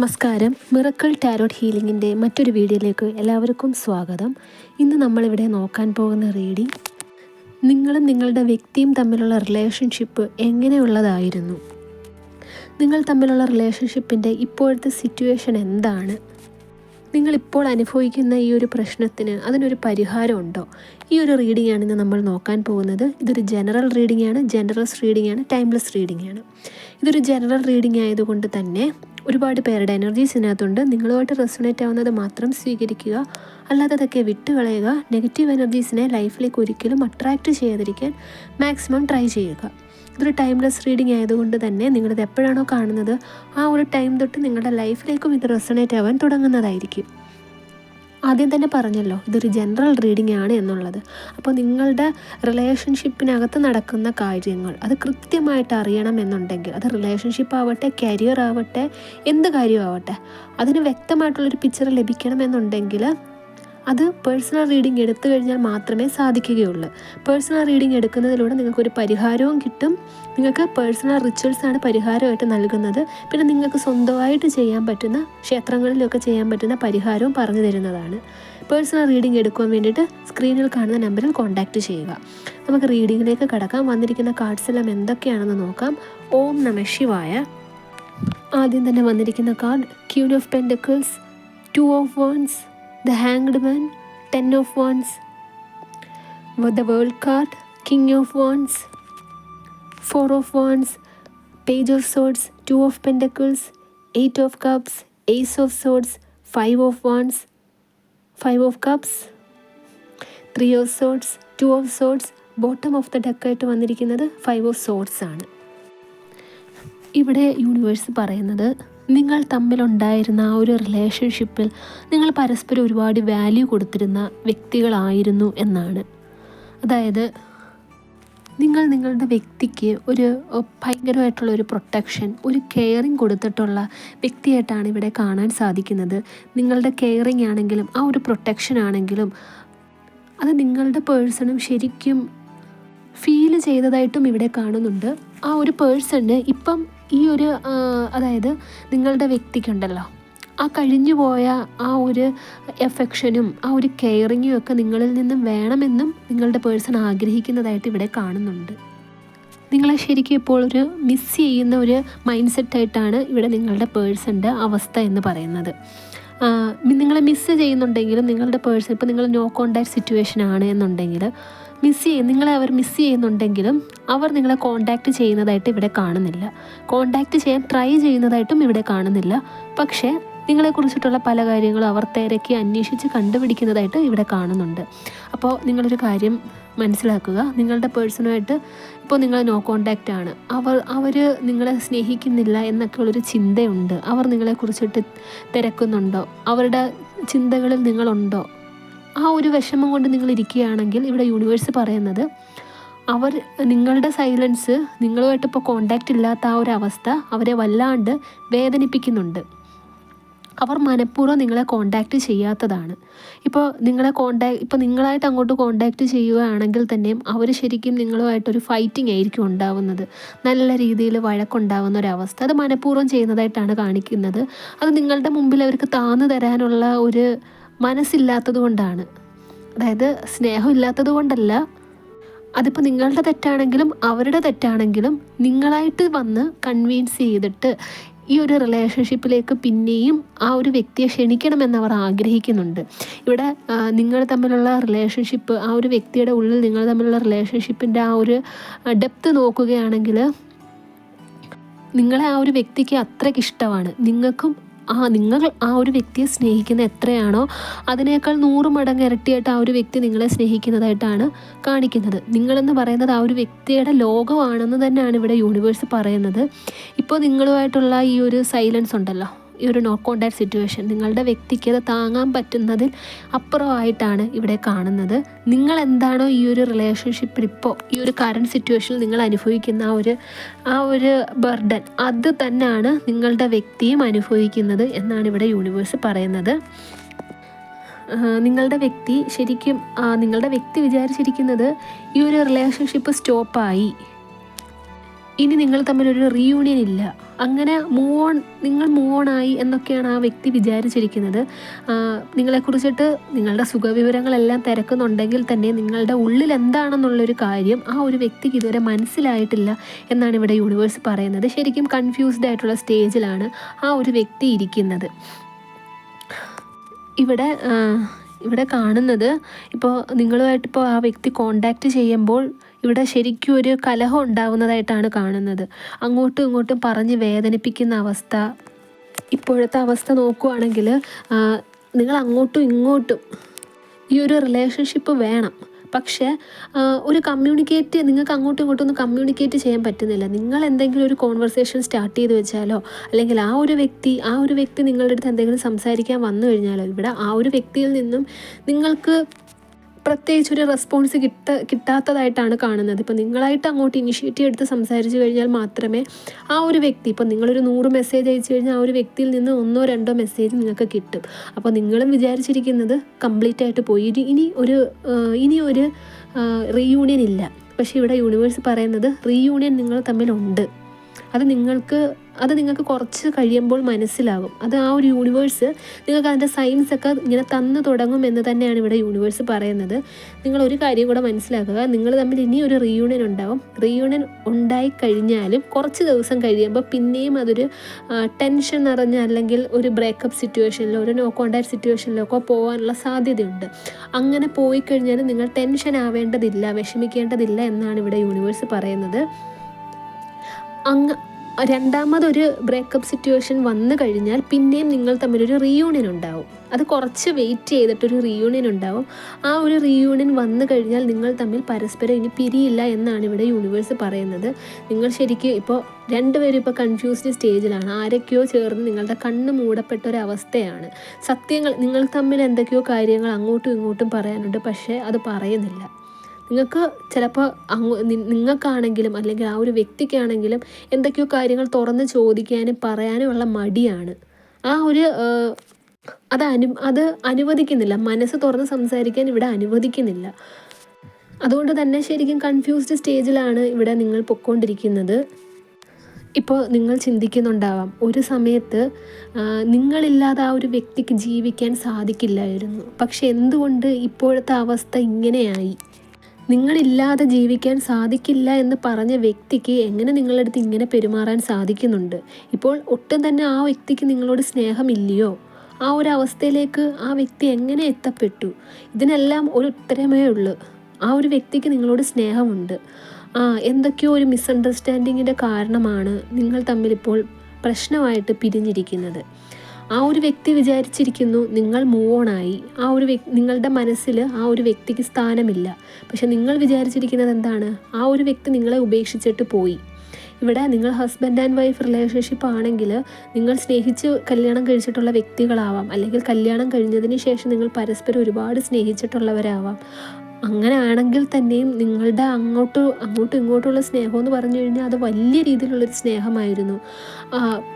നമസ്കാരം. Miracle tarot ഹീലിംഗിന്റെ മറ്റൊരു വീഡിയോയിലേക്ക് എല്ലാവർക്കും സ്വാഗതം. ഇന്ന് നമ്മളിവിടെ നോക്കാൻ പോകുന്ന റീഡിംഗ് നിങ്ങളും നിങ്ങളുടെ വ്യക്തിയും തമ്മിലുള്ള റിലേഷൻഷിപ്പ് എങ്ങനെയുള്ളതായിരുന്നു? നിങ്ങൾ തമ്മിലുള്ള റിലേഷൻഷിപ്പിന്റെ ഇപ്പോഴത്തെ സിറ്റുവേഷൻ എന്താണ്? നിങ്ങളിപ്പോൾ അനുഭവിക്കുന്ന ഈ ഒരു പ്രശ്നത്തിന് അതിനൊരു പരിഹാരമുണ്ടോ? ഈ ഒരു റീഡിംഗ് ആണ് ഇന്ന് നമ്മൾ നോക്കാൻ പോകുന്നത്. ഇതൊരു ജനറൽ റീഡിംഗ് ആണ് ജനറൽസ് റീഡിംഗ് ആണ് ടൈംലെസ് റീഡിംഗ് ആണ് ഇതൊരു ജനറൽ റീഡിംഗ് ആയതുകൊണ്ട് തന്നെ ഒരുപാട് പേരുടെ എനർജീസ് ഇതിനകത്തുണ്ട്. നിങ്ങളുമായിട്ട് റെസണേറ്റ് ആവുന്നത് മാത്രം സ്വീകരിക്കുക. അല്ലാതെ അതൊക്കെ വിട്ടുകളയുക. നെഗറ്റീവ് എനർജീസിനെ ലൈഫിലേക്ക് ഒരിക്കലും അട്രാക്റ്റ് ചെയ്യാതിരിക്കാൻ മാക്സിമം ട്രൈ ചെയ്യുക. ഇതൊരു ടൈംലെസ് റീഡിംഗ് ആയതുകൊണ്ട് തന്നെ നിങ്ങളിത് എപ്പോഴാണോ കാണുന്നത് ആ ഒരു ടൈം തൊട്ട് നിങ്ങളുടെ ലൈഫിലേക്കും ഇത് റെസണേറ്റ് ആവാൻ തുടങ്ങുന്നതായിരിക്കും. ആദ്യം തന്നെ പറഞ്ഞല്ലോ ഇതൊരു ജനറൽ റീഡിംഗ് ആണ് എന്നുള്ളത്. അപ്പോൾ നിങ്ങളുടെ റിലേഷൻഷിപ്പിനകത്ത് നടക്കുന്ന കാര്യങ്ങൾ അത് കൃത്യമായിട്ട് അറിയണം എന്നുണ്ടെങ്കിൽ അത് റിലേഷൻഷിപ്പ് ആവട്ടെ കരിയർ ആവട്ടെ എന്ത് കാര്യമാവട്ടെ അതിന് വ്യക്തമായിട്ടുള്ളൊരു പിക്ചർ ലഭിക്കണമെന്നുണ്ടെങ്കിൽ അത് പേഴ്സണൽ റീഡിംഗ് എടുത്തു കഴിഞ്ഞാൽ മാത്രമേ സാധിക്കുകയുള്ളൂ. പേഴ്സണൽ റീഡിംഗ് എടുക്കുന്നതിലൂടെ നിങ്ങൾക്കൊരു പരിഹാരവും കിട്ടും. നിങ്ങൾക്ക് പേഴ്സണൽ റിച്വൽസ് ആണ് പരിഹാരമായിട്ട് നൽകുന്നത്. പിന്നെ നിങ്ങൾക്ക് സ്വന്തമായിട്ട് ചെയ്യാൻ പറ്റുന്ന ക്ഷേത്രങ്ങളിലൊക്കെ ചെയ്യാൻ പറ്റുന്ന പരിഹാരവും പറഞ്ഞു തരുന്നതാണ്. പേഴ്സണൽ റീഡിംഗ് എടുക്കാൻ വേണ്ടിയിട്ട് സ്ക്രീനിൽ കാണുന്ന നമ്പറിൽ കോൺടാക്റ്റ് ചെയ്യുക. നമുക്ക് റീഡിങ്ങിലേക്ക് കടക്കാം. വന്നിരിക്കുന്ന കാർഡ്സ് എല്ലാം എന്തൊക്കെയാണെന്ന് നോക്കാം. ഓം നമ ശിവായ. ആദ്യം തന്നെ വന്നിരിക്കുന്ന card queen of pentacles two of wands the hanged man, ten of wands, the world card, king of wands, four of wands, page of swords, two of pentacles, eight of cups, ace of swords, five of wands, five of cups, three of Swords, two of Swords, bottom of the ഡെക്കായിട്ട് വന്നിരിക്കുന്നത് five of swords ആണ് ഇവിടെ universe പറയുന്നത് നിങ്ങൾ തമ്മിലുണ്ടായിരുന്ന ആ ഒരു റിലേഷൻഷിപ്പിൽ നിങ്ങൾ പരസ്പരം ഒരുപാട് വാല്യൂ കൊടുത്തിരുന്ന വ്യക്തികളായിരുന്നു എന്നാണ്. അതായത് നിങ്ങൾ നിങ്ങളുടെ വ്യക്തിക്ക് ഒരു ഭയങ്കരമായിട്ടുള്ള ഒരു പ്രൊട്ടക്ഷൻ ഒരു കെയറിങ് കൊടുത്തിട്ടുള്ള വ്യക്തിയായിട്ടാണ് ഇവിടെ കാണാൻ സാധിക്കുന്നത്. നിങ്ങളുടെ കെയറിങ് ആണെങ്കിലും ആ ഒരു പ്രൊട്ടക്ഷൻ ആണെങ്കിലും അത് നിങ്ങളുടെ പേഴ്സണും ശരിക്കും ഫീൽ ചെയ്തതായിട്ടും ഇവിടെ കാണുന്നുണ്ട്. ആ ഒരു പേഴ്സണ് ഇപ്പം ഈ ഒരു അതായത് നിങ്ങളുടെ വ്യക്തിക്കുണ്ടല്ലോ. ആ കഴിഞ്ഞു പോയ ആ ഒരു എഫെക്ഷനും ആ ഒരു കെയറിങ്ങും ഒക്കെ നിങ്ങളിൽ നിന്നും വേണമെന്നും നിങ്ങളുടെ പേഴ്സൺ ആഗ്രഹിക്കുന്നതായിട്ട് ഇവിടെ കാണുന്നുണ്ട്. നിങ്ങളെ ശരിക്കും ഇപ്പോൾ ഒരു മിസ് ചെയ്യുന്ന ഒരു മൈൻഡ് സെറ്റായിട്ടാണ് ഇവിടെ നിങ്ങളുടെ പേഴ്സന്റെ അവസ്ഥ എന്ന് പറയുന്നത്. നിങ്ങളെ മിസ് ചെയ്യുന്നുണ്ടെങ്കിലും നിങ്ങളുടെ പേഴ്സൺ ഇപ്പോൾ നിങ്ങൾ നോ കോണ്ടാക്ട് സിറ്റുവേഷൻ ആണ് എന്നുണ്ടെങ്കിൽ മിസ് ചെയ്യും നിങ്ങളെ അവർ മിസ് ചെയ്യുന്നുണ്ടെങ്കിലും അവർ നിങ്ങളെ കോണ്ടാക്റ്റ് ചെയ്യുന്നതായിട്ട് ഇവിടെ കാണുന്നില്ല. കോണ്ടാക്റ്റ് ചെയ്യാൻ ട്രൈ ചെയ്യുന്നതായിട്ടും ഇവിടെ കാണുന്നില്ല. പക്ഷേ നിങ്ങളെക്കുറിച്ചിട്ടുള്ള പല കാര്യങ്ങളും അവർ തിരക്കി അന്വേഷിച്ച് കണ്ടുപിടിക്കുന്നതായിട്ട് ഇവിടെ കാണുന്നുണ്ട്. അപ്പോൾ നിങ്ങളൊരു കാര്യം മനസ്സിലാക്കുക. നിങ്ങളുടെ പേഴ്സണുമായിട്ട് ഇപ്പോൾ നിങ്ങൾ നോ കോണ്ടാക്റ്റ് ആണ്. അവർ അവർ നിങ്ങളെ സ്നേഹിക്കുന്നില്ല എന്നൊക്കെ എന്നൊക്കെയുള്ളൊരു ചിന്തയുണ്ട്. അവർ നിങ്ങളെക്കുറിച്ചിട്ട് തിരക്കുന്നുണ്ടോ? അവരുടെ ചിന്തകളിൽ നിങ്ങളുണ്ടോ? ആ ഒരു വിഷമം കൊണ്ട് നിങ്ങൾ ഇരിക്കുകയാണെങ്കിൽ ഇവിടെ യൂണിവേഴ്സ് പറയുന്നത് അവർ നിങ്ങളുടെ സൈലൻസ് നിങ്ങളുമായിട്ട് ഇപ്പോൾ കോണ്ടാക്റ്റ് ഇല്ലാത്ത ആ ഒരു അവസ്ഥ അവരെ വല്ലാണ്ട് വേദനിപ്പിക്കുന്നുണ്ട്. അവർ മനഃപൂർവം നിങ്ങളെ കോണ്ടാക്റ്റ് ചെയ്യാത്തതാണ്. ഇപ്പോൾ നിങ്ങളെ കോണ്ടാക്ട് ഇപ്പോൾ നിങ്ങളായിട്ട് അങ്ങോട്ട് കോണ്ടാക്റ്റ് ചെയ്യുകയാണെങ്കിൽ തന്നെയും അവർ ശരിക്കും നിങ്ങളുമായിട്ടൊരു ഫൈറ്റിംഗ് ആയിരിക്കും ഉണ്ടാവുന്നത്. നല്ല രീതിയിൽ വഴക്കുണ്ടാവുന്ന ഒരവസ്ഥ അത് മനഃപൂർവം ചെയ്യുന്നതായിട്ടാണ് കാണിക്കുന്നത്. അത് നിങ്ങളുടെ മുമ്പിൽ അവർക്ക് താന്നു തരാനുള്ള ഒരു മനസ്സില്ലാത്തത് കൊണ്ടാണ് അതായത് സ്നേഹമില്ലാത്തത് കൊണ്ടല്ല അതിപ്പോൾ നിങ്ങളുടെ തെറ്റാണെങ്കിലും അവരുടെ തെറ്റാണെങ്കിലും നിങ്ങളായിട്ട് വന്ന് കൺവീൻസ് ചെയ്തിട്ട് ഈ ഒരു റിലേഷൻഷിപ്പിലേക്ക് പിന്നെയും ആ ഒരു വ്യക്തിയെ ക്ഷണിക്കണമെന്നവർ ആഗ്രഹിക്കുന്നുണ്ട്. ഇവിടെ നിങ്ങൾ തമ്മിലുള്ള റിലേഷൻഷിപ്പ് ആ ഒരു വ്യക്തിയുടെ ഉള്ളിൽ നിങ്ങൾ തമ്മിലുള്ള റിലേഷൻഷിപ്പിന്റെ ആ ഒരു ഡെപ്ത് നോക്കുകയാണെങ്കിൽ നിങ്ങളെ ആ ഒരു വ്യക്തിക്ക് അത്രയ്ക്ക് ഇഷ്ടമാണ്. നിങ്ങൾക്കും ആ നിങ്ങൾ ആ ഒരു വ്യക്തിയെ സ്നേഹിക്കുന്ന എത്രയാണോ അതിനേക്കാൾ നൂറ് മടങ്ങ് ഇരട്ടിയായിട്ട് ആ ഒരു വ്യക്തി നിങ്ങളെ സ്നേഹിക്കുന്നതായിട്ടാണ് കാണിക്കുന്നത്. നിങ്ങളെന്ന് പറയുന്നത് ആ ഒരു വ്യക്തിയുടെ ലോകമാണെന്ന് തന്നെയാണ് ഇവിടെ യൂണിവേഴ്സ് പറയുന്നത്. ഇപ്പോൾ നിങ്ങളുമായിട്ടുള്ള ഈ ഒരു സൈലൻസ് ഉണ്ടല്ലോ. ഈ ഒരു നോ കോണ്ടാക്ട് സിറ്റുവേഷൻ നിങ്ങളുടെ വ്യക്തിക്ക് അത് താങ്ങാൻ പറ്റുന്നതിൽ അപ്പുറമായിട്ടാണ് ഇവിടെ കാണുന്നത്. നിങ്ങൾ എന്താണോ ഈ ഒരു റിലേഷൻഷിപ്പിൽ ഇപ്പോൾ ഈ ഒരു കറണ്ട് സിറ്റുവേഷനിൽ നിങ്ങൾ അനുഭവിക്കുന്ന ആ ഒരു ആ ഒരു ബർഡൻ അത് തന്നെയാണ് നിങ്ങളുടെ വ്യക്തിയും അനുഭവിക്കുന്നത് എന്നാണ് ഇവിടെ യൂണിവേഴ്സ് പറയുന്നത്. നിങ്ങളുടെ വ്യക്തി ശരിക്കും നിങ്ങളുടെ വ്യക്തി വിചാരിച്ചിരിക്കുന്നത് ഈ ഒരു റിലേഷൻഷിപ്പ് സ്റ്റോപ്പായി ഇനി നിങ്ങൾ തമ്മിലൊരു റീയൂണിയൻ ഇല്ല. അങ്ങനെ മൂവ് ഓൺ നിങ്ങൾ മൂവ് ഓൺ ആയി എന്നൊക്കെയാണ് ആ വ്യക്തി വിചാരിച്ചിരിക്കുന്നത്. നിങ്ങളെക്കുറിച്ചിട്ട് നിങ്ങളുടെ സുഖവിവരങ്ങളെല്ലാം തിരക്കുന്നുണ്ടെങ്കിൽ തന്നെ നിങ്ങളുടെ ഉള്ളിൽ എന്താണെന്നുള്ളൊരു കാര്യം ആ ഒരു വ്യക്തിക്ക് ഇതുവരെ മനസ്സിലായിട്ടില്ല എന്നാണ് ഇവിടെ യൂണിവേഴ്സ് പറയുന്നത്. ശരിക്കും കൺഫ്യൂസ്ഡ് ആയിട്ടുള്ള സ്റ്റേജിലാണ് ആ ഒരു വ്യക്തി ഇരിക്കുന്നത്. ഇവിടെ ഇവിടെ കാണുന്നത് ഇപ്പോൾ നിങ്ങളുമായിട്ടിപ്പോൾ ആ വ്യക്തി കോണ്ടാക്റ്റ് ചെയ്യുമ്പോൾ ഇവിടെ ശരിക്കും ഒരു കലഹം ഉണ്ടാവുന്നതായിട്ടാണ് കാണുന്നത്. അങ്ങോട്ടും ഇങ്ങോട്ടും പറഞ്ഞ് വേദനിപ്പിക്കുന്ന അവസ്ഥ. ഇപ്പോഴത്തെ അവസ്ഥ നോക്കുവാണെങ്കിൽ നിങ്ങൾ അങ്ങോട്ടും ഇങ്ങോട്ടും ഈ ഒരു റിലേഷൻഷിപ്പ് വേണം. പക്ഷേ ഒരു കമ്മ്യൂണിക്കേറ്റ് നിങ്ങൾക്ക് അങ്ങോട്ടും ഇങ്ങോട്ടും ഒന്നും കമ്മ്യൂണിക്കേറ്റ് ചെയ്യാൻ പറ്റുന്നില്ല. നിങ്ങൾ എന്തെങ്കിലും ഒരു കോൺവെർസേഷൻ സ്റ്റാർട്ട് ചെയ്ത് വെച്ചാലോ അല്ലെങ്കിൽ ആ ഒരു വ്യക്തി ആ ഒരു വ്യക്തി നിങ്ങളുടെ അടുത്ത് എന്തെങ്കിലും സംസാരിക്കാൻ വന്നു കഴിഞ്ഞാലോ ഇവിടെ ആ ഒരു വ്യക്തിയിൽ നിന്നും നിങ്ങൾക്ക് പ്രത്യേകിച്ച് ഒരു റെസ്പോൺസ് കിട്ട കിട്ടാത്തതായിട്ടാണ് കാണുന്നത്. ഇപ്പോൾ നിങ്ങളായിട്ട് അങ്ങോട്ട് ഇനിഷ്യേറ്റീവ് എടുത്ത് സംസാരിച്ച് കഴിഞ്ഞാൽ മാത്രമേ ആ ഒരു വ്യക്തി ഇപ്പോൾ നിങ്ങളൊരു നൂറ് മെസ്സേജ് അയച്ചു കഴിഞ്ഞാൽ ആ ഒരു വ്യക്തിയിൽ നിന്ന് ഒന്നോ രണ്ടോ മെസ്സേജ് നിങ്ങൾക്ക് കിട്ടും. അപ്പോൾ നിങ്ങളും വിചാരിച്ചിരിക്കുന്നത് കംപ്ലീറ്റ് ആയിട്ട് പോയി. ഇനി ഒരു ഇനി ഒരു റീയൂണിയൻ ഇല്ല. പക്ഷേ ഇവിടെ യൂണിവേഴ്സ് പറയുന്നത് റീയൂണിയൻ നിങ്ങൾ തമ്മിലുണ്ട്. അത് നിങ്ങൾക്ക് അത് നിങ്ങൾക്ക് കുറച്ച് കഴിയുമ്പോൾ മനസ്സിലാകും. അത് ആ ഒരു യൂണിവേഴ്സ് നിങ്ങൾക്ക് അതിന്റെ സയൻസ് ഒക്കെ ഇങ്ങനെ തന്നു തുടങ്ങും എന്ന് തന്നെയാണ് ഇവിടെ യൂണിവേഴ്സ് പറയുന്നത്. നിങ്ങൾ ഒരു കാര്യം കൂടെ മനസ്സിലാക്കുക. നിങ്ങൾ തമ്മിൽ ഇനി ഒരു റീയൂണിയൻ ഉണ്ടാവും. റീയൂണിയൻ ഉണ്ടായി കഴിഞ്ഞാലും കുറച്ച് ദിവസം കഴിയുമ്പോൾ പിന്നെയും അതൊരു ടെൻഷൻ നിറഞ്ഞ അല്ലെങ്കിൽ ഒരു ബ്രേക്കപ്പ് സിറ്റുവേഷനിലോ ഒരു നോ കോണ്ടാക്ട് സിറ്റുവേഷനിലോ ഒക്കെ പോകാനുള്ള സാധ്യതയുണ്ട്. അങ്ങനെ പോയി കഴിഞ്ഞാൽ നിങ്ങൾ ടെൻഷൻ ആവേണ്ടതില്ല വിഷമിക്കേണ്ടതില്ല എന്നാണ് ഇവിടെ യൂണിവേഴ്സ് പറയുന്നത്. അങ്ങ് രണ്ടാമതൊരു ബ്രേക്കപ്പ് സിറ്റുവേഷൻ വന്നു കഴിഞ്ഞാൽ പിന്നെയും നിങ്ങൾ തമ്മിലൊരു റീയൂണിയൻ ഉണ്ടാവും. അത് കുറച്ച് വെയിറ്റ് ചെയ്തിട്ടൊരു റീയൂണിയൻ ഉണ്ടാവും. ആ ഒരു റീയൂണിയൻ വന്നു കഴിഞ്ഞാൽ നിങ്ങൾ തമ്മിൽ പരസ്പരം ഇനി പിരിയില്ല എന്നാണ് ഇവിടെ യൂണിവേഴ്സ് പറയുന്നത്. നിങ്ങൾ ശരിക്കും ഇപ്പോൾ രണ്ടുപേരും ഇപ്പോൾ കൺഫ്യൂസ്ഡ് സ്റ്റേജിലാണ് ആരൊക്കെയോ ചേർന്ന് നിങ്ങളുടെ കണ്ണ് മൂടപ്പെട്ട ഒരു അവസ്ഥയാണ്. സത്യങ്ങൾ നിങ്ങൾ തമ്മിൽ എന്തൊക്കെയോ കാര്യങ്ങൾ അങ്ങോട്ടും ഇങ്ങോട്ടും പറയാനുണ്ട്. പക്ഷേ അത് പറയുന്നില്ല. നിങ്ങൾക്ക് ചിലപ്പോൾ അങ്ങ് നിങ്ങൾക്കാണെങ്കിലും അല്ലെങ്കിൽ ആ ഒരു വ്യക്തിക്കാണെങ്കിലും എന്തൊക്കെയോ കാര്യങ്ങൾ തുറന്ന് ചോദിക്കാനും പറയാനുമുള്ള മടിയാണ്. ആ ഒരു അത് അനു അത് അനുവദിക്കുന്നില്ല. മനസ്സ് തുറന്ന് സംസാരിക്കാൻ ഇവിടെ അനുവദിക്കുന്നില്ല. അതുകൊണ്ട് തന്നെ ശരിക്കും കൺഫ്യൂസ്ഡ് സ്റ്റേജിലാണ് ഇവിടെ നിങ്ങൾ പൊയ്ക്കൊണ്ടിരിക്കുന്നത് ഇപ്പോൾ നിങ്ങൾ ചിന്തിക്കുന്നുണ്ടാവാം ഒരു സമയത്ത് നിങ്ങളില്ലാതെ ആ ഒരു വ്യക്തിക്ക് ജീവിക്കാൻ സാധിക്കില്ലായിരുന്നു. പക്ഷെ എന്തുകൊണ്ട് ഇപ്പോഴത്തെ അവസ്ഥ ഇങ്ങനെയായി? നിങ്ങളില്ലാതെ ജീവിക്കാൻ സാധിക്കില്ല എന്ന് പറഞ്ഞ വ്യക്തിക്ക് എങ്ങനെ നിങ്ങളുടെ അടുത്ത് ഇങ്ങനെ പെരുമാറാൻ സാധിക്കുന്നുണ്ട്? ഇപ്പോൾ ഒട്ടും തന്നെ ആ വ്യക്തിക്ക് നിങ്ങളോട് സ്നേഹമില്ലയോ? ആ ഒരു അവസ്ഥയിലേക്ക് ആ വ്യക്തി എങ്ങനെ എത്തപ്പെട്ടു? ഇതിനെല്ലാം ഒരു ഉത്തരമേ ഉള്ളൂ. ആ ഒരു വ്യക്തിക്ക് നിങ്ങളോട് സ്നേഹമുണ്ട്. ആ എന്തൊക്കെയോ ഒരു മിസ്അണ്ടർസ്റ്റാൻഡിങ്ങിന്റെ കാരണമാണ് നിങ്ങൾ തമ്മിലിപ്പോൾ പ്രശ്നമായിട്ട് പിരിഞ്ഞിരിക്കുന്നത്. ആ ഒരു വ്യക്തി വിചാരിച്ചിരിക്കുന്നു നിങ്ങൾ മൂവ് ഓൺ ആയി ആ ഒരു നിങ്ങളുടെ മനസ്സിൽ ആ ഒരു വ്യക്തിക്ക് സ്ഥാനമില്ല. പക്ഷെ നിങ്ങൾ വിചാരിച്ചിരിക്കുന്നത് എന്താണ്? ആ ഒരു വ്യക്തി നിങ്ങളെ ഉപേക്ഷിച്ചിട്ട് പോയി. ഇവിടെ നിങ്ങൾ ഹസ്ബൻഡ് ആൻഡ് വൈഫ് റിലേഷൻഷിപ്പ് ആണെങ്കിൽ നിങ്ങൾ സ്നേഹിച്ച് കല്യാണം കഴിച്ചിട്ടുള്ള വ്യക്തികളാവാം. അല്ലെങ്കിൽ കല്യാണം കഴിഞ്ഞതിന് ശേഷം നിങ്ങൾ പരസ്പരം ഒരുപാട് സ്നേഹിച്ചിട്ടുള്ളവരാവാം. അങ്ങനെ ആണെങ്കിൽ തന്നെയും നിങ്ങളുടെ അങ്ങോട്ട് അങ്ങോട്ടും ഇങ്ങോട്ടുള്ള സ്നേഹം എന്ന് പറഞ്ഞു കഴിഞ്ഞാൽ അത് വലിയ രീതിയിലുള്ളൊരു സ്നേഹമായിരുന്നു.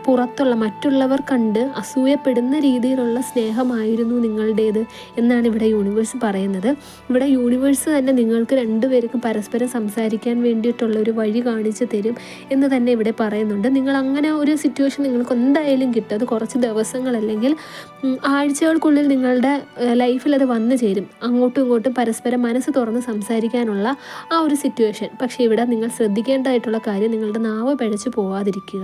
പുറത്തുള്ള മറ്റുള്ളവർ കണ്ട് അസൂയപ്പെടുന്ന രീതിയിലുള്ള സ്നേഹമായിരുന്നു നിങ്ങളുടേത് എന്നാണ് ഇവിടെ യൂണിവേഴ്സ് പറയുന്നത്. ഇവിടെ യൂണിവേഴ്സ് തന്നെ നിങ്ങൾക്ക് രണ്ടുപേർക്കും പരസ്പരം സംസാരിക്കാൻ വേണ്ടിയിട്ടുള്ള ഒരു വഴി കാണിച്ചു തരും എന്ന് തന്നെ ഇവിടെ പറയുന്നുണ്ട്. നിങ്ങൾ അങ്ങനെ ഒരു സിറ്റുവേഷൻ നിങ്ങൾക്ക് എന്തായാലും കിട്ടും. അത് കുറച്ച് ദിവസങ്ങൾ അല്ലെങ്കിൽ ആഴ്ചകൾക്കുള്ളിൽ നിങ്ങളുടെ ലൈഫിൽ അത് വന്നു ചേരും. അങ്ങോട്ടും ഇങ്ങോട്ടും പരസ്പരം മനസ്സ് തുറന്ന് സംസാരിക്കാനുള്ള ആ ഒരു സിറ്റുവേഷൻ പക്ഷേ ഇവിടെ നിങ്ങൾ ശ്രദ്ധിക്കേണ്ടതായിട്ടുള്ള കാര്യം നിങ്ങളുടെ നാവ് പിഴച്ചു പോവാതിരിക്കുക.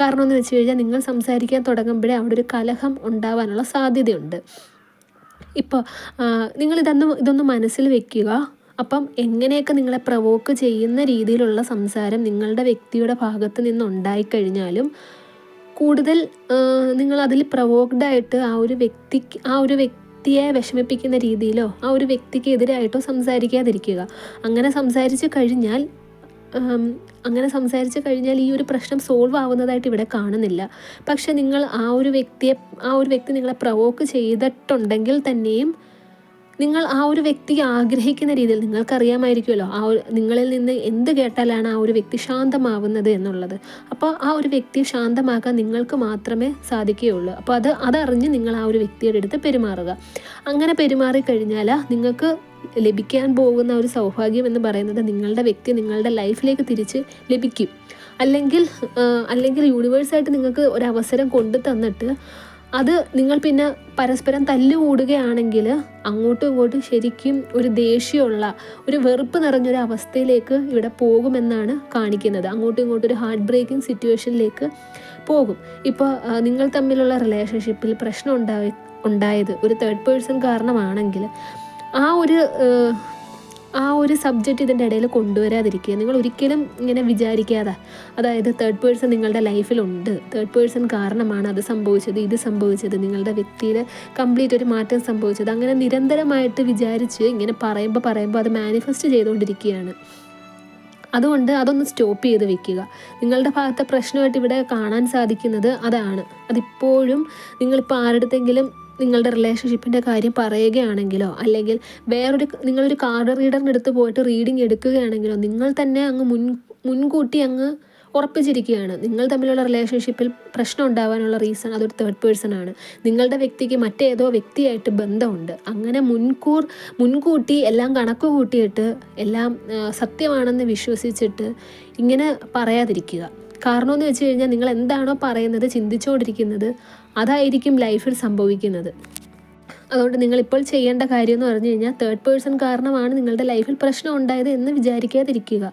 കാരണം എന്ന് വെച്ച് കഴിഞ്ഞാൽ നിങ്ങൾ സംസാരിക്കാൻ തുടങ്ങുമ്പോഴേ അവിടെ ഒരു കലഹം ഉണ്ടാവാനുള്ള സാധ്യതയുണ്ട്. ഇപ്പോൾ നിങ്ങൾ ഇതൊന്ന് ഇതൊന്ന് മനസ്സിൽ വെക്കുക. അപ്പം എങ്ങനെയൊക്കെ നിങ്ങളെ പ്രവോക്ക് ചെയ്യുന്ന രീതിയിലുള്ള സംസാരം നിങ്ങളുടെ വ്യക്തിയുടെ ഭാഗത്ത് നിന്ന് ഉണ്ടായിക്കഴിഞ്ഞാലും കൂടുതൽ നിങ്ങൾ അതിൽ പ്രവോക്ഡായിട്ട് ആ ഒരു വ്യക്തിക്ക് ആ ഒരു വ്യക്തിയെ വിഷമിപ്പിക്കുന്ന രീതിയിലോ ആ ഒരു വ്യക്തിക്ക് എതിരായിട്ടോ സംസാരിക്കാതിരിക്കുക. അങ്ങനെ സംസാരിച്ച് കഴിഞ്ഞാൽ അങ്ങനെ സംസാരിച്ച് കഴിഞ്ഞാൽ ഈ ഒരു പ്രശ്നം സോൾവ് ആവുന്നതായിട്ട് ഇവിടെ കാണുന്നില്ല. പക്ഷെ നിങ്ങൾ ആ ഒരു വ്യക്തിയെ ആ ഒരു വ്യക്തി നിങ്ങളെ പ്രവോക്ക് ചെയ്തിട്ടുണ്ടെങ്കിൽ തന്നെയും നിങ്ങൾ ആ ഒരു വ്യക്തി ആഗ്രഹിക്കുന്ന രീതിയിൽ നിങ്ങൾക്കറിയാമായിരിക്കുമല്ലോ. ആ ഒരു നിങ്ങളിൽ നിന്ന് എന്ത് കേട്ടാലാണ് ആ ഒരു വ്യക്തി ശാന്തമാവുന്നത് എന്നുള്ളത്. അപ്പോൾ ആ ഒരു വ്യക്തി ശാന്തമാക്കാൻ നിങ്ങൾക്ക് മാത്രമേ സാധിക്കുകയുള്ളൂ. അപ്പോൾ അത് അതറിഞ്ഞ് നിങ്ങൾ ആ ഒരു വ്യക്തിയുടെ അടുത്ത് പെരുമാറുക. അങ്ങനെ പെരുമാറി കഴിഞ്ഞാൽ നിങ്ങൾക്ക് ലഭിക്കാൻ പോകുന്ന ഒരു സൗഭാഗ്യം എന്ന് പറയുന്നത് നിങ്ങളുടെ വ്യക്തി നിങ്ങളുടെ ലൈഫിലേക്ക് തിരിച്ച് ലഭിക്കും. അല്ലെങ്കിൽ അല്ലെങ്കിൽ യൂണിവേഴ്സായിട്ട് നിങ്ങൾക്ക് ഒരു അവസരം കൊണ്ടു തന്നിട്ട് അത് നിങ്ങൾ പിന്നെ പരസ്പരം തല്ലുകൂടുകയാണെങ്കിൽ അങ്ങോട്ടും ഇങ്ങോട്ടും ശരിക്കും ഒരു ദേഷ്യമുള്ള ഒരു വെറുപ്പ് നിറഞ്ഞൊരു അവസ്ഥയിലേക്ക് ഇവിടെ പോകുമെന്നാണ് കാണിക്കുന്നത്. അങ്ങോട്ടും ഇങ്ങോട്ടും ഒരു ഹാർട്ട് ബ്രേക്കിംഗ് സിറ്റുവേഷനിലേക്ക് പോകും. ഇപ്പോൾ നിങ്ങൾ തമ്മിലുള്ള റിലേഷൻഷിപ്പിൽ പ്രശ്നം ഉണ്ടായി ഉണ്ടായത് ഒരു തേർഡ് പേഴ്സൺ കാരണമാണെങ്കിൽ ആ ഒരു ആ ഒരു സബ്ജക്റ്റ് ഇതിന്റെ ഇടയിൽ കൊണ്ടുവരാതിരിക്കുക. നിങ്ങൾ ഒരിക്കലും ഇങ്ങനെ വിചാരിക്കാതെ അതായത് തേർഡ് പേഴ്സൺ നിങ്ങളുടെ ലൈഫിലുണ്ട് തേർഡ് പേഴ്സൺ കാരണമാണ് അത് സംഭവിച്ചത് ഇത് സംഭവിച്ചത് നിങ്ങളുടെ വ്യക്തിയിൽ കംപ്ലീറ്റ് ഒരു മാറ്റം സംഭവിച്ചത്. അങ്ങനെ നിരന്തരമായിട്ട് വിചാരിച്ച് ഇങ്ങനെ പറയുമ്പോൾ പറയുമ്പോൾ അത് മാനിഫെസ്റ്റ് ചെയ്തുകൊണ്ടിരിക്കുകയാണ്. അതുകൊണ്ട് അതൊന്ന് സ്റ്റോപ്പ് ചെയ്ത് വെക്കുക. നിങ്ങളുടെ ഭാഗത്തെ പ്രശ്നമായിട്ട് ഇവിടെ കാണാൻ സാധിക്കുന്നത് അതാണ്. അതിപ്പോഴും നിങ്ങളിപ്പോൾ ആരുടെങ്കിലും നിങ്ങളുടെ റിലേഷൻഷിപ്പിന്റെ കാര്യം പറയുകയാണെങ്കിലോ അല്ലെങ്കിൽ വേറൊരു നിങ്ങളൊരു കാർഡ് റീഡറിന്റെ അടുത്ത് പോയിട്ട് റീഡിങ് എടുക്കുകയാണെങ്കിലോ നിങ്ങൾ തന്നെ അങ്ങ് മുൻ മുൻകൂട്ടി അങ്ങ് ഉറപ്പിച്ചിരിക്കുകയാണ്. നിങ്ങൾ തമ്മിലുള്ള റിലേഷൻഷിപ്പിൽ പ്രശ്നം ഉണ്ടാവാനുള്ള റീസൺ അതൊരു തേർഡ് പേഴ്സൺ ആണ്. നിങ്ങളുടെ വ്യക്തിക്ക് മറ്റേതോ വ്യക്തിയായിട്ട് ബന്ധമുണ്ട്. അങ്ങനെ മുൻകൂർ മുൻകൂട്ടി എല്ലാം കണക്ക് കൂട്ടിയിട്ട് എല്ലാം സത്യമാണെന്ന് വിശ്വസിച്ചിട്ട് ഇങ്ങനെ പറയാതിരിക്കുക. കാരണം എന്ന് വെച്ച് കഴിഞ്ഞാൽ നിങ്ങൾ എന്താണോ പറയുന്നത് ചിന്തിച്ചുകൊണ്ടിരിക്കുന്നത് അതായിരിക്കും ലൈഫിൽ സംഭവിക്കുന്നത്. അതുകൊണ്ട് നിങ്ങളിപ്പോൾ ചെയ്യേണ്ട കാര്യം എന്ന് പറഞ്ഞു കഴിഞ്ഞാൽ തേർഡ് പേഴ്സൺ കാരണമാണ് നിങ്ങളുടെ ലൈഫിൽ പ്രശ്നം ഉണ്ടായത് എന്ന് വിചാരിക്കാതിരിക്കുക.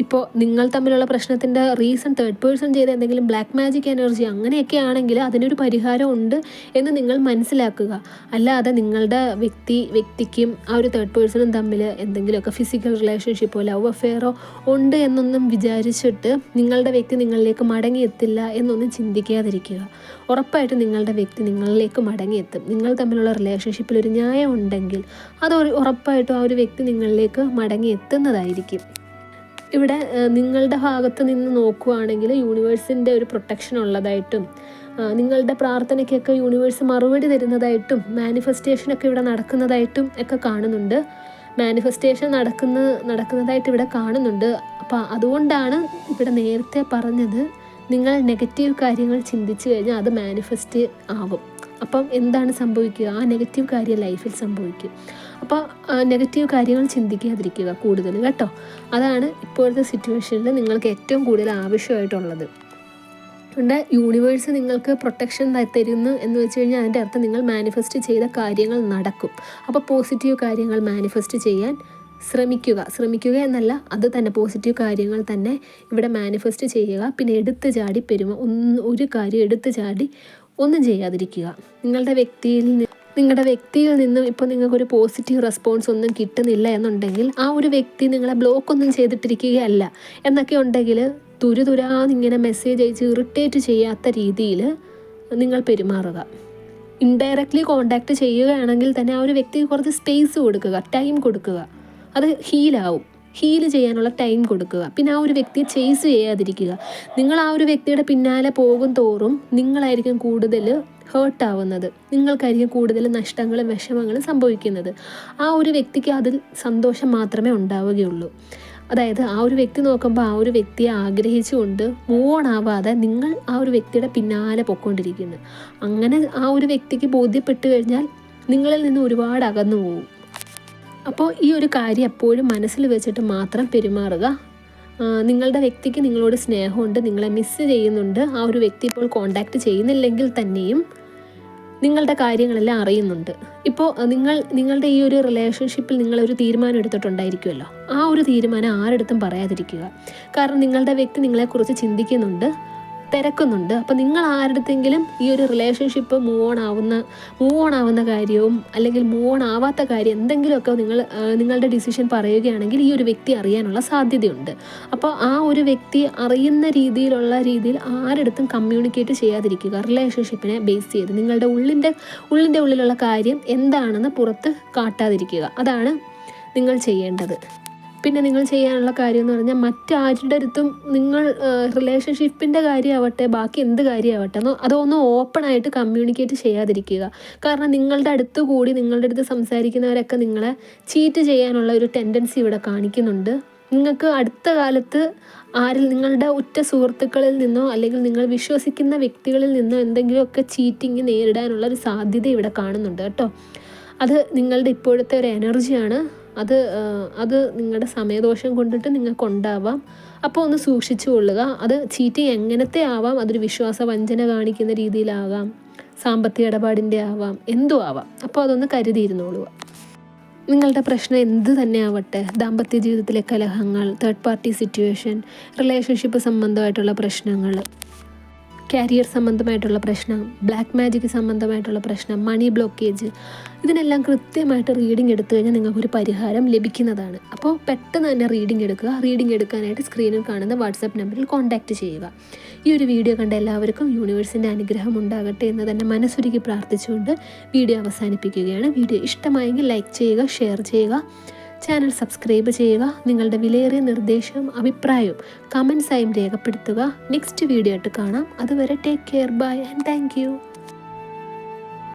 ഇപ്പോൾ നിങ്ങൾ തമ്മിലുള്ള പ്രശ്നത്തിന്റെ റീസൺ തേർഡ് പേഴ്സൺ ചെയ്ത എന്തെങ്കിലും ബ്ലാക്ക് മാജിക് എനർജി അങ്ങനെയൊക്കെ ആണെങ്കിൽ അതിനൊരു പരിഹാരം ഉണ്ട് എന്ന് നിങ്ങൾ മനസ്സിലാക്കുക. അല്ലാതെ നിങ്ങളുടെ വ്യക്തി വ്യക്തിക്കും ആ ഒരു തേർഡ് പേഴ്സണും തമ്മിൽ എന്തെങ്കിലുമൊക്കെ ഫിസിക്കൽ റിലേഷൻഷിപ്പോ ലവ് അഫെയറോ ഉണ്ട് എന്നൊന്നും വിചാരിച്ചിട്ട് നിങ്ങളുടെ വ്യക്തി നിങ്ങളിലേക്ക് മടങ്ങിയെത്തില്ല എന്നൊന്നും ചിന്തിക്കാതിരിക്കുക. ഉറപ്പായിട്ട് നിങ്ങളുടെ വ്യക്തി നിങ്ങളിലേക്ക് മടങ്ങിയെത്തും നിങ്ങൾ തമ്മിലുള്ള റിലേഷൻഷിപ്പിൽ ഒരു ന്യായം ഉണ്ടെങ്കിൽ അത് ഉറപ്പായിട്ടും ആ ഒരു വ്യക്തി നിങ്ങളിലേക്ക് മടങ്ങിയെത്തുന്നതായിരിക്കും ഇവിടെ നിങ്ങളുടെ ഭാഗത്ത് നിന്ന് നോക്കുകയാണെങ്കിൽ യൂണിവേഴ്സിന്റെ ഒരു പ്രൊട്ടക്ഷൻ ഉള്ളതായിട്ടും നിങ്ങളുടെ പ്രാർത്ഥനയ്ക്കൊക്കെ യൂണിവേഴ്സ് മറുപടി തരുന്നതായിട്ടും മാനിഫെസ്റ്റേഷനൊക്കെ ഇവിടെ നടക്കുന്നതായിട്ടും ഒക്കെ കാണുന്നുണ്ട്. മാനിഫെസ്റ്റേഷൻ നടക്കുന്ന നടക്കുന്നതായിട്ട് ഇവിടെ കാണുന്നുണ്ട്. അപ്പോൾ അതുകൊണ്ടാണ് ഇവിടെ നേരത്തെ പറഞ്ഞത് നിങ്ങൾ നെഗറ്റീവ് കാര്യങ്ങൾ ചിന്തിച്ചു കഴിഞ്ഞാൽ അത് മാനിഫെസ്റ്റ് ആവും. അപ്പം എന്താണ് സംഭവിക്കുക? ആ നെഗറ്റീവ് കാര്യം ലൈഫിൽ സംഭവിക്കും അപ്പോൾ നെഗറ്റീവ് കാര്യങ്ങൾ ചിന്തിക്കാതിരിക്കുക കൂടുതൽ കേട്ടോ? അതാണ് ഇപ്പോഴത്തെ സിറ്റുവേഷനിൽ നിങ്ങൾക്ക് ഏറ്റവും കൂടുതൽ ആവശ്യമായിട്ടുള്ളത്. അതുകൊണ്ട് യൂണിവേഴ്സ് നിങ്ങൾക്ക് പ്രൊട്ടക്ഷൻ തരുന്നു എന്ന് വെച്ച് കഴിഞ്ഞാൽ അതിന്റെ അർത്ഥം നിങ്ങൾ മാനിഫെസ്റ്റ് ചെയ്ത കാര്യങ്ങൾ നടക്കും. അപ്പോൾ പോസിറ്റീവ് കാര്യങ്ങൾ മാനിഫെസ്റ്റ് ചെയ്യാൻ ശ്രമിക്കുക. ശ്രമിക്കുക എന്നല്ല അത് തന്നെ പോസിറ്റീവ് കാര്യങ്ങൾ തന്നെ ഇവിടെ മാനിഫെസ്റ്റ് ചെയ്യുക. പിന്നെ എടുത്തു ചാടി പെരുമ ഒന്ന് ഒരു കാര്യം എടുത്തു ചാടി ഒന്നും ചെയ്യാതിരിക്കുക. നിങ്ങളുടെ വ്യക്തിയിൽ നിങ്ങളുടെ വ്യക്തിയിൽ നിന്നും ഇപ്പോൾ നിങ്ങൾക്കൊരു പോസിറ്റീവ് റെസ്പോൺസ് ഒന്നും കിട്ടുന്നില്ല എന്നുണ്ടെങ്കിൽ ആ ഒരു വ്യക്തി നിങ്ങളെ ബ്ലോക്ക് ഒന്നും ചെയ്തിട്ടിരിക്കുകയല്ല. എന്നൊക്കെ ഉണ്ടെങ്കിൽ തുരുതുരാന്നിങ്ങനെ മെസ്സേജ് അയച്ച് ഇറിറ്റേറ്റ് ചെയ്യാത്ത രീതിയിൽ നിങ്ങൾ പെരുമാറുക. ഇൻഡയറക്റ്റ്ലി കോണ്ടാക്ട് ചെയ്യുകയാണെങ്കിൽ തന്നെ ആ ഒരു വ്യക്തിക്ക് കുറച്ച് സ്പേസ് കൊടുക്കുക ടൈം കൊടുക്കുക. അത് ഹീലാവും ഹീൽ ചെയ്യാനുള്ള ടൈം കൊടുക്കുക. പിന്നെ ആ ഒരു വ്യക്തിയെ ചേസ് ചെയ്യാതിരിക്കുക. നിങ്ങൾ ആ ഒരു വ്യക്തിയുടെ പിന്നാലെ പോകും തോറും നിങ്ങളായിരിക്കും കൂടുതൽ ഹേർട്ടാവുന്നത് നിങ്ങൾക്കായിരിക്കും കൂടുതൽ നഷ്ടങ്ങളും വിഷമങ്ങളും സംഭവിക്കുന്നത്. ആ ഒരു വ്യക്തിക്ക് അതിൽ സന്തോഷം മാത്രമേ ഉണ്ടാവുകയുള്ളൂ. അതായത് ആ ഒരു വ്യക്തി നോക്കുമ്പോൾ ആ ഒരു വ്യക്തിയെ ആഗ്രഹിച്ചുകൊണ്ട് മൂവ് ഓൺ ആവാതെ നിങ്ങൾ ആ ഒരു വ്യക്തിയുടെ പിന്നാലെ പൊയ്ക്കൊണ്ടിരിക്കുന്നു. അങ്ങനെ ആ ഒരു വ്യക്തിക്ക് ബോധ്യപ്പെട്ടു കഴിഞ്ഞാൽ നിങ്ങളിൽ നിന്ന് ഒരുപാട് അകന്നു പോകും. അപ്പോൾ ഈ ഒരു കാര്യം എപ്പോഴും മനസ്സിൽ വെച്ചിട്ട് മാത്രം പെരുമാറുക. നിങ്ങളുടെ വ്യക്തിക്ക് നിങ്ങളോട് സ്നേഹമുണ്ട് നിങ്ങളെ മിസ്സ് ചെയ്യുന്നുണ്ട് ആ ഒരു വ്യക്തി ഇപ്പോൾ കോണ്ടാക്ട് ചെയ്യുന്നില്ലെങ്കിൽ തന്നെയും നിങ്ങളുടെ കാര്യങ്ങളെല്ലാം അറിയുന്നുണ്ട്. ഇപ്പോൾ നിങ്ങൾ നിങ്ങളുടെ ഈ ഒരു റിലേഷൻഷിപ്പിൽ നിങ്ങളൊരു തീരുമാനം എടുത്തിട്ടുണ്ടായിരിക്കുമല്ലോ. ആ ഒരു തീരുമാനം ആരെടുത്തും പറയാതിരിക്കുക. കാരണം നിങ്ങളുടെ വ്യക്തി നിങ്ങളെക്കുറിച്ച് ചിന്തിക്കുന്നുണ്ട്. തിരക്കുന്നുണ്ട്. അപ്പോൾ നിങ്ങൾ ആരുടെങ്കിലും ഈ ഒരു റിലേഷൻഷിപ്പ് മൂവ് ഓൺ ആവുന്ന മൂവ് ഓൺ ആവുന്ന കാര്യവും അല്ലെങ്കിൽ മൂവ് ഓൺ ആവാത്ത കാര്യം എന്തെങ്കിലുമൊക്കെ നിങ്ങൾ നിങ്ങളുടെ ഡിസിഷൻ പറയുകയാണെങ്കിൽ ഈ ഒരു വ്യക്തി അറിയാനുള്ള സാധ്യതയുണ്ട്. അപ്പോൾ ആ ഒരു വ്യക്തി അറിയുന്ന രീതിയിലുള്ള രീതിയിൽ ആരെടുത്തും കമ്മ്യൂണിക്കേറ്റ് ചെയ്യാതിരിക്കുക റിലേഷൻഷിപ്പിനെ ബേസ് ചെയ്ത് നിങ്ങളുടെ ഉള്ളിന്റെ ഉള്ളിന്റെ ഉള്ളിലുള്ള കാര്യം എന്താണെന്ന് പുറത്ത് കാട്ടാതിരിക്കുക. അതാണ് നിങ്ങൾ ചെയ്യേണ്ടത്. പിന്നെ നിങ്ങൾ ചെയ്യാനുള്ള കാര്യം എന്ന് പറഞ്ഞാൽ മറ്റാരുടെ അടുത്തും നിങ്ങൾ റിലേഷൻഷിപ്പിന്റെ കാര്യമാവട്ടെ ബാക്കി എന്ത് കാര്യമാവട്ടെ അതൊന്നും അതൊന്നും ഓപ്പണായിട്ട് കമ്മ്യൂണിക്കേറ്റ് ചെയ്യാതിരിക്കുക. കാരണം നിങ്ങളുടെ അടുത്ത് കൂടി നിങ്ങളുടെ അടുത്ത് സംസാരിക്കുന്നവരൊക്കെ നിങ്ങളെ ചീറ്റ് ചെയ്യാനുള്ള ഒരു ടെൻഡൻസി ഇവിടെ കാണിക്കുന്നുണ്ട്. നിങ്ങൾക്ക് അടുത്ത കാലത്ത് ആരിൽ നിങ്ങളുടെ ഉറ്റ സുഹൃത്തുക്കളിൽ നിന്നോ അല്ലെങ്കിൽ നിങ്ങൾ വിശ്വസിക്കുന്ന വ്യക്തികളിൽ നിന്നോ എന്തെങ്കിലുമൊക്കെ ചീറ്റിങ് നേരിടാനുള്ള ഒരു സാധ്യത ഇവിടെ കാണുന്നുണ്ട് കേട്ടോ. അത് നിങ്ങളുടെ ഇപ്പോഴത്തെ ഒരു എനർജിയാണ് അത് അത് നിങ്ങളുടെ സമയദോഷം കൊണ്ടിട്ട് നിങ്ങൾക്ക് ഉണ്ടാവാം അപ്പോൾ ഒന്ന് സൂക്ഷിച്ചു കൊള്ളുക. അത് ചീറ്റിങ് എങ്ങനത്തെ ആവാം അതൊരു വിശ്വാസ വഞ്ചന കാണിക്കുന്ന രീതിയിലാകാം സാമ്പത്തിക ഇടപാടിന്റെ ആവാം എന്തു ആവാം. അപ്പോൾ അതൊന്ന് കരുതിയിരുന്നോളുക. നിങ്ങളുടെ പ്രശ്നം എന്ത് തന്നെ ആവട്ടെ ദാമ്പത്യ ജീവിതത്തിലെ കലഹങ്ങൾ തേർഡ് പാർട്ടി സിറ്റുവേഷൻ റിലേഷൻഷിപ്പ് സംബന്ധമായിട്ടുള്ള പ്രശ്നങ്ങൾ കാരിയർ സംബന്ധമായിട്ടുള്ള പ്രശ്നം ബ്ലാക്ക് മാജിക് സംബന്ധമായിട്ടുള്ള പ്രശ്നം മണി ബ്ലോക്കേജ് ഇതിനെല്ലാം കൃത്യമായിട്ട് റീഡിംഗ് എടുത്തു കഴിഞ്ഞാൽ നിങ്ങൾക്കൊരു പരിഹാരം ലഭിക്കുന്നതാണ്. അപ്പോൾ പെട്ടെന്ന് തന്നെ റീഡിംഗ് എടുക്കുക റീഡിംഗ് എടുക്കാനായിട്ട് സ്ക്രീനിൽ കാണുന്ന വാട്സാപ്പ് നമ്പറിൽ കോൺടാക്റ്റ് ചെയ്യുക. ഈ ഒരു വീഡിയോ കണ്ട എല്ലാവർക്കും യൂണിവേഴ്സിന്റെ അനുഗ്രഹം ഉണ്ടാകട്ടെ എന്ന് തന്നെ മനസ്സൊരുക്കി പ്രാർത്ഥിച്ചുകൊണ്ട് വീഡിയോ അവസാനിപ്പിക്കുകയാണ്. വീഡിയോ ഇഷ്ടമായെങ്കിൽ ലൈക്ക് ചെയ്യുക ഷെയർ ചെയ്യുക. ചാനൽ സബ്സ്ക്രൈബ് ചെയ്യുക നിങ്ങളുടെ വിലയേറിയ നിർദ്ദേശവും അഭിപ്രായവും കമൻസായും രേഖപ്പെടുത്തുക. നെക്സ്റ്റ് വീഡിയോ ആയിട്ട് കാണാം. അതുവരെ take care bye and thank